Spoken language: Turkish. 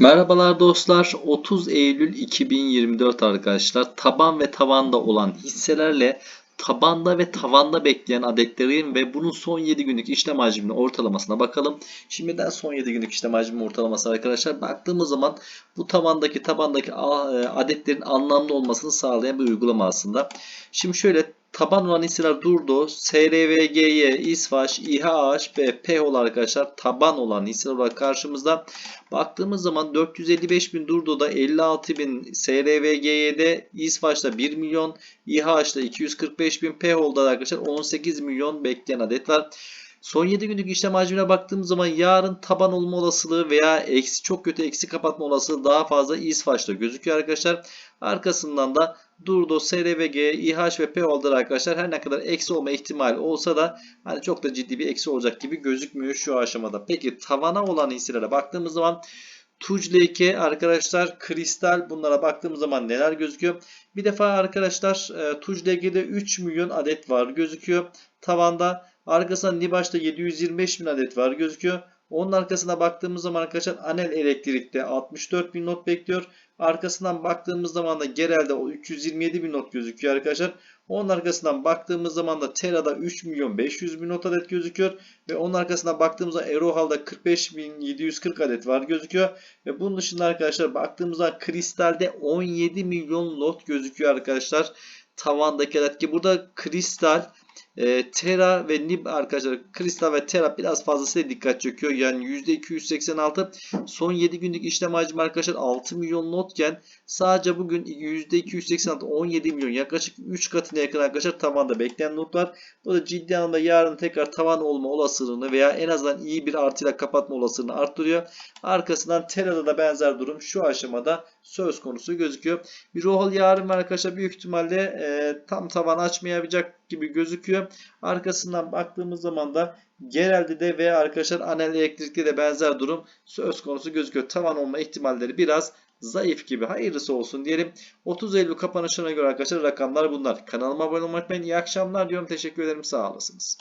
Merhabalar dostlar. 30 Eylül 2024 arkadaşlar. Taban ve tavanda olan hisselerle tabanda ve tavanda bekleyen adetlerin ve bunun son 7 günlük işlem hacminin ortalamasına bakalım. Şimdiden son 7 günlük işlem hacmi ortalaması arkadaşlar. Baktığımız zaman bu tavandaki tabandaki e, adetlerin anlamlı olmasını sağlayan bir uygulama aslında. Şimdi şöyle taban olan hisseler Durdo, SRVGY, İSVAŞ, İHH ve PEHOL arkadaşlar taban olan hisseler olarak karşımızda. Baktığımız zaman 455 bin Durdo'da 56 bin SRVG'de İSVAŞ'ta 1 milyon İHH'da 245 bin PHOL'da arkadaşlar 18 milyon bekleyen adet var. Son 7 günlük işlem hacmine baktığımız zaman yarın taban olma olasılığı veya eksi çok kötü eksi kapatma olasılığı daha fazla İSVAŞ'ta gözüküyor arkadaşlar. Arkasından da Durdo, SRVG, İH ve PHOL'da arkadaşlar her ne kadar eksi olma ihtimali olsa da hani çok da ciddi bir eksi olacak gibi gözükmüyor şu aşamada. Peki tavana olan hisselere baktığımız zaman Tuj arkadaşlar kristal bunlara baktığımız zaman neler gözüküyor? Bir defa arkadaşlar e, Tuj LK'de 3 milyon adet var gözüküyor. Tavanda arkasından Nibaş'ta 725 bin adet var gözüküyor. Onun arkasına baktığımız zaman arkadaşlar Anel Elektrik'te 64 bin not bekliyor. Arkasından baktığımız zaman da Gerel'de o 327 bin not gözüküyor arkadaşlar. Onun arkasından baktığımız zaman da Tera'da 3 milyon 500 bin not adet gözüküyor. Ve onun arkasına baktığımızda Erohal'da 45 bin 740 adet var gözüküyor. Ve bunun dışında arkadaşlar baktığımızda Kristal'de 17 milyon lot gözüküyor arkadaşlar. Tavandaki adet ki burada Kristal e, Terra ve Nib arkadaşlar Kristal ve Terra biraz fazlasıyla dikkat çekiyor. Yani %286 son 7 günlük işlem hacmi arkadaşlar 6 milyon notken sadece bugün %286 17 milyon yaklaşık 3 katına yakın arkadaşlar tavanda bekleyen not var. Bu da ciddi anlamda yarın tekrar tavan olma olasılığını veya en azından iyi bir artıyla kapatma olasılığını arttırıyor. Arkasından Terra'da da benzer durum şu aşamada söz konusu gözüküyor. Bir Rohal yarın arkadaşlar büyük ihtimalle e, tam tavan açmayacak gibi gözüküyor. Arkasından baktığımız zaman da genelde de veya arkadaşlar anel elektrikte de benzer durum söz konusu gözüküyor. Tavan olma ihtimalleri biraz zayıf gibi. Hayırlısı olsun diyelim. 30 Eylül kapanışına göre arkadaşlar rakamlar bunlar. Kanalıma abone olmayı unutmayın. İyi akşamlar diyorum. Teşekkür ederim. Sağ olasınız.